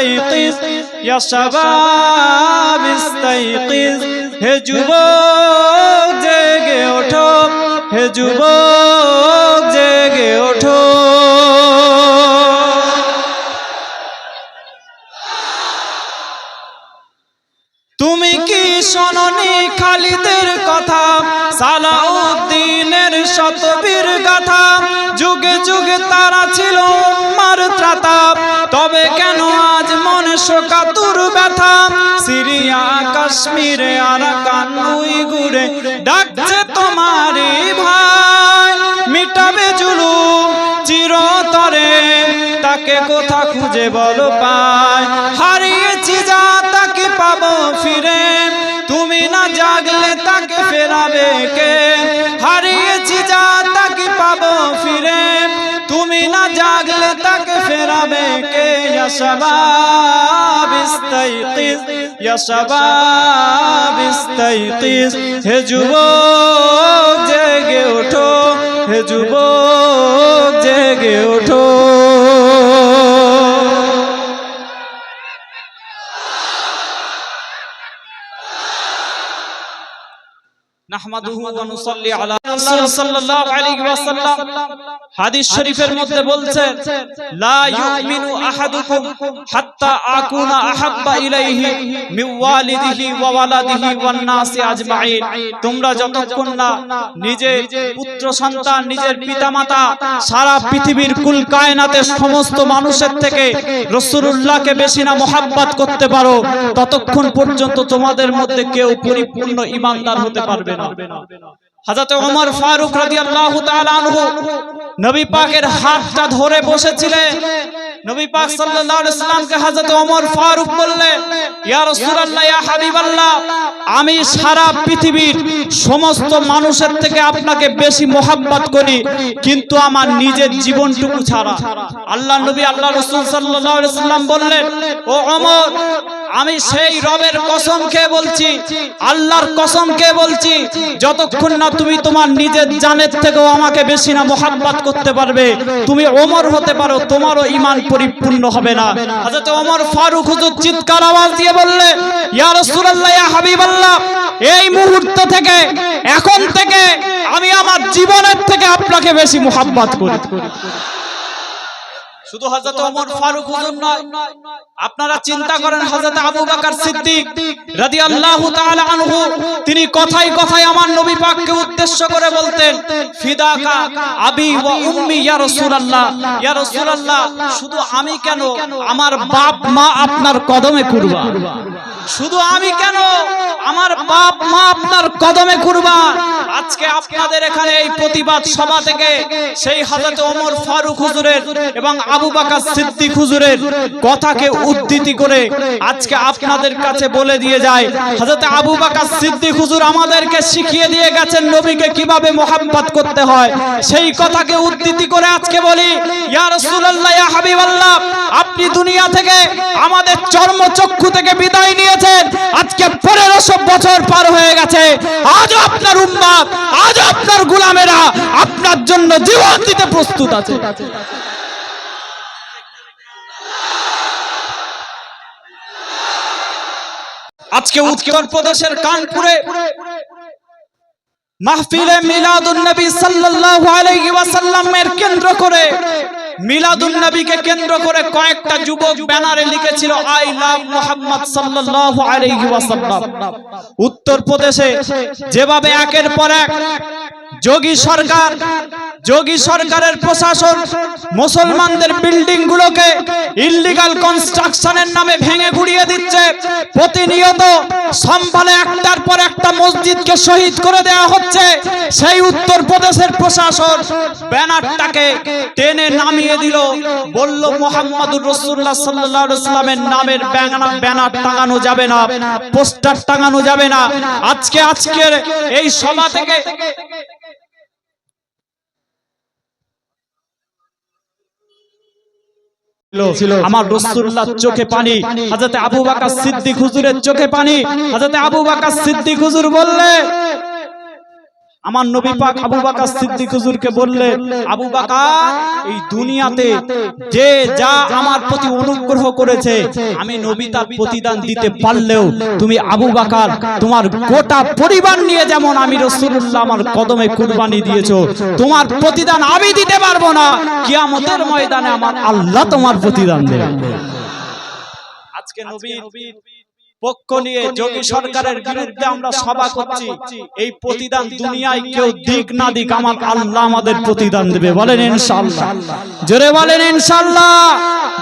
ইস্তাইকিস ইয়া শাবাব ইস্তাইকিস হে যুবক, জেগে ওঠো, হে যুবক, জেগে ওঠো। তুমি কি শোনি খালিদের কথা? সালাউদ্দিনের শতবীর গাথা। যুগে যুগে তারা ছিল উম্মার ত্রাতা। তবে কেন শোকাতুর ব্যথা। সিরিয়া, কাশ্মীরে, আরাকান, উইগুরে ডাকছে তোমারই ভাই। মিটাবে জুলুম চিরতরে, তাকে কোথা খুঁজে বলো পায় হারিয়েছি যা, তাকে পাবো ফিরে। তুমি না জাগলে তাকে ফেরাবে কে? কে ইয়া শাবাব ইস্তাইকিস ইয়া শাবাব ইস্তাইকিস হে যুবক জেগে ওঠো হে যুবক জেগে ওঠো হাদিস শরীফের মধ্যে বলছেন লা ইউমিনু আহাদুকুম হাত্তা আকুনা আহাব্বা ইলাইহি মিন ওয়ালিদিহি ওয়া ওয়ালাদিহি ওয়ান নাসি আজমাইন। তোমরা যতক্ষণ না নিজের পুত্র সন্তান নিজের পিতামাতা সারা পৃথিবীর কুল কায়নাতের সমস্ত মানুষের থেকে রাসূলুল্লাহকে বেশি না মোহাব্বত করতে পারো। ততক্ষণ পর্যন্ত তোমাদের মধ্যে কেউ পরিপূর্ণ ইমানদার হতে পারবে না। হযরত ওমর ফারুক রাদিয়াল্লাহু তাআলা আনহু নবী পাকের হাতটা ধরে বসেছিলেন নবী পাক সাল্লাল্লাহু আলাইহি সাল্লামকে হযরত ওমর ফারুক বললেন ইয়া রাসূলুল্লাহ ইয়া হাবিবাল্লাহ আমি সারা পৃথিবীর সমস্ত মানুষের থেকে আপনাকে বেশি মোহাব্বত করি কিন্তু আমার নিজের জীবনটুকু ছাড়া। আল্লাহ নবী আল্লাহ রাসূল সাল্লাল্লাহু আলাইহি সাল্লাম বললেন ও ওমর আমি সেই রবের কসম খেয়ে বলছি আল্লাহর কসম খেয়ে বলছি যতক্ষণ না তুমি তোমার নিজের জানের থেকেও আমাকে বেশি না মোহাব্বত করতে পারবে। তুমি ওমর হতে পারো তোমারও ইমান পরিপূর্ণ হবে না। হযরত ওমর ফারুক হুজুর চিৎকার আওয়াজ দিয়ে বললে ইয়া রাসূলুল্লাহ ইয়া হাবিবাল্লাহ এই মুহূর্ত থেকে এখন থেকে আমি আমার জীবনের থেকে আপনাকে বেশি মোহাব্বত করি। শুধু হযরত ওমর ফারুক হুজুর নয়, আপনারা চিন্তা করেন হযরত আবু বকর সিদ্দিক রাদিয়াল্লাহু তাআলা আনহু, তিনি কথাই কথাই আমার নবী পাককে উদ্দেশ্য করে বলতেন, ফিদাকা আবি ওয়া উম্মি ইয়া রাসূলুল্লাহ ইয়া রাসূলুল্লাহ, শুধু আমি কেন আমার বাপ মা আপনার কদমে কুরবান? শুধু আমি কেন আমার বাপ মা আপনার কদমে কুরবান? আজকে আপনাদের এখানে এই প্রতিবাদ সভা থেকে সেই হযরত ওমর ফারুক হুজুরের এবং আবু বকর সিদ্দিক হুজুরের কথাকে উদ্ধৃতি করে আজকে আপনাদের কাছে বলে দিয়ে যায়, হযরত আবু বকর সিদ্দিক হুজুর আমাদেরকে শিখিয়ে দিয়ে গেছেন নবীকে কীভাবে মোহাম্মত করতে হয়। সেই কথাকে উদ্ধৃতি করে আজকে বলি, ইয়া রাসূলুল্লাহ, ইয়া হাবিবাল্লাহ আপনি দুনিয়া থেকে আমাদের চর্মচক্ষু থেকে বিদায় নিয়েছেন। আজকে পনেরোশো বছর পার হয়ে গেছে। আজও আপনার উম্মাদ, আজও আপনার গোলামেরা আপনার জন্য জীবন দিতে প্রস্তুত আছে। আজকে উত্তর প্রদেশের কানপুরে মাহফিলে মিলাদুন নবী সাল্লাল্লাহু আলাইহি ওয়াসাল্লামের কেন্দ্র করে মিলাদুন নবীকে কেন্দ্র করে কয়েকটা যুবক ব্যানারে লিখেছিল, আই লাভ মোহাম্মদ সাল্লাল্লাহু আলাইহি ওয়াসাল্লাম। উত্তরপ্রদেশে যেভাবে একের পর এক যোগী সরকার যোগী সরকারের প্রশাসন, মুসলমানদের বিল্ডিং গুলোকে ইল্লিগাল কনস্ট্রাকশনের নামে ভেঙে গুড়িয়ে দিচ্ছে। প্রতিনিয়ত সম্পালে একটার পর একটা মসজিদকে শহীদ করে দেওয়া হচ্ছে। সেই উত্তর প্রদেশের প্রশাসন ব্যানারটাকে টেনে নামিয়ে দিল। বলল, মোহাম্মদুর রসুল্লাহ সাল্লাহ নামের ব্যানার টাঙানো যাবে না, পোস্টার টাঙানো যাবে না। আজকে, আজকের এই সভা থেকে আমার রসুল্লাহ চোখে পানি। হাজরতে আবু বাকা সিদ্দিক হুজুরের চোখে পানি। হাজরতে আবু বাকা সিদ্দিক হুজুর বললে আমার নবী পাক আবু বাকার সিদ্দিক হুজুরকে বললে আবু বাকার এই দুনিয়াতে যে যা আমার প্রতি অনুগ্রহ করেছে আমি নবী তার প্রতিদান দিতে পারলেও তুমি আবু বাকার তোমার গোটা পরিবার নিয়ে যেমন আমি রসুল্লাহ আমার কদমে কুরবানি দিয়েছ তোমার প্রতিদান আমি দিতে পারব না। কিয়ামতের ময়দানে আমার আল্লাহ তোমার প্রতিদান দেবে। আজকে নবীর পক্ষ নিয়ে যোগী সরকারের বিরুদ্ধে আমরা সভা করছি। এই প্রতিদান দুনিয়ায় কেউ দিক না দিক আমার আল্লাহ আমাদের প্রতিদান দেবে। বলেন ইনশাআল্লাহ। জোরে বলেন ইনশাআল্লাহ।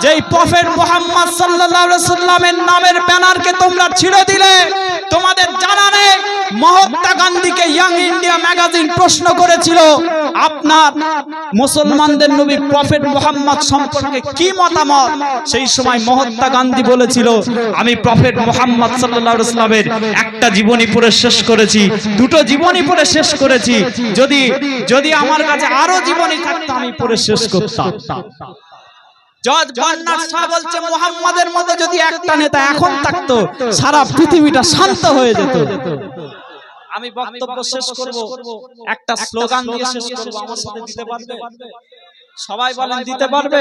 যেই প্রফেট মোহাম্মদ সাল্লাল্লাহু আলাইহি সাল্লামের নামের ব্যানারকে তোমরা ছিঁড়ে দিলে তোমাদের জানা নেই, মহাত্মা গান্ধীকে ইয়াং ইন্ডিয়া ম্যাগাজিন প্রশ্ন করেছিল, আপনার মুসলমানদের নবী প্রফেট মোহাম্মদ সম্পর্কে কি মতামত? সেই সময় মহাত্মা গান্ধী বলেছিল, আমি প্রফেট মোহাম্মদ সাল্লাল্লাহু আলাইহি সাল্লামের একটা জীবনী পড়ে শেষ করেছি, দুটো জীবনী পড়ে শেষ করেছি, যদি যদি আমার কাছে আরও জীবনী থাকতো, আমি পড়ে শেষ করতাম। জজ বান্নার শাহ বলছে মোহাম্মদের মতো যদি একটা নেতা এখন থাকতো সারা পৃথিবীটা শান্ত হয়ে যেত। আমি বক্তব্য শেষ করব। একটা স্লোগান দিয়ে শেষ করব। আমার সাথে দিতে পারবে? সবাই বলেন দিতে পারবে।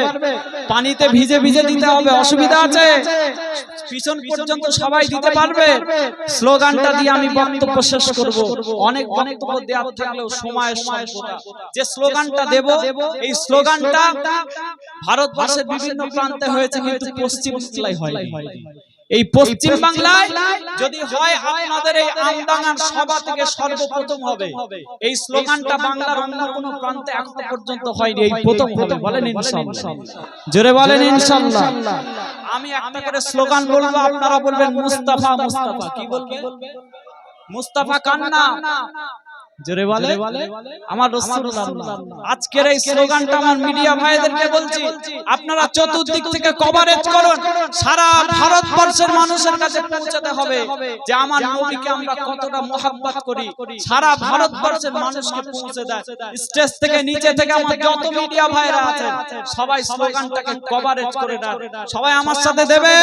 পানিতে ভিজে ভিজে দিতে হবে অসুবিধা আছে। পিছন পর্যন্ত সবাই দিতে পারবে। স্লোগানটা দিয়ে আমি বক্তব্য শেষ করব। অনেক বক্তব্য দেওয়ার থাকলেও স্বল্পতা যে স্লোগানটা দেব এই স্লোগানটা ভারতবর্ষের বিভিন্ন প্রান্তে হয়েছে কিন্তু পশ্চিম বাংলায় হয়নি। এই পশ্চিম বাংলায় যদি হয় আপনাদের এই আমডাঙ্গার সভা থেকে সর্বপ্রথম হবে। এই স্লোগানটা বাংলার অন্য কোনো প্রান্তে এখনও পর্যন্ত হয়নি। এই প্রথম হবে বলেন ইনশাআল্লাহ জোরে বলেন ইনশাআল্লাহ আমি একটা করে স্লোগান বলব আপনারা বলবেন মুস্তাফা মুস্তাফা কি বলবেন? মুস্তাফা কান্না। জোরে বলে আমার রাসূলুল্লাহ আজকের এই স্লোগানটা আমার মিডিয়া ভাইদেরকে বলছি আপনারা চতুর্দিক থেকে কভারেজ করুন সারা ভারতবর্ষের মানুষের কাছে পৌঁছাতে হবে যে আমার নবীকে আমরা কতটা করি সারা ভারতবর্ষের মানুষকে পৌঁছে দেয়। স্টেজ থেকে নিচে থেকে আমার যত মিডিয়া ভাইরা আছেন সবাই স্লোগানটাকে কভারেজ করে দেন সবাই আমার সাথে দেবে।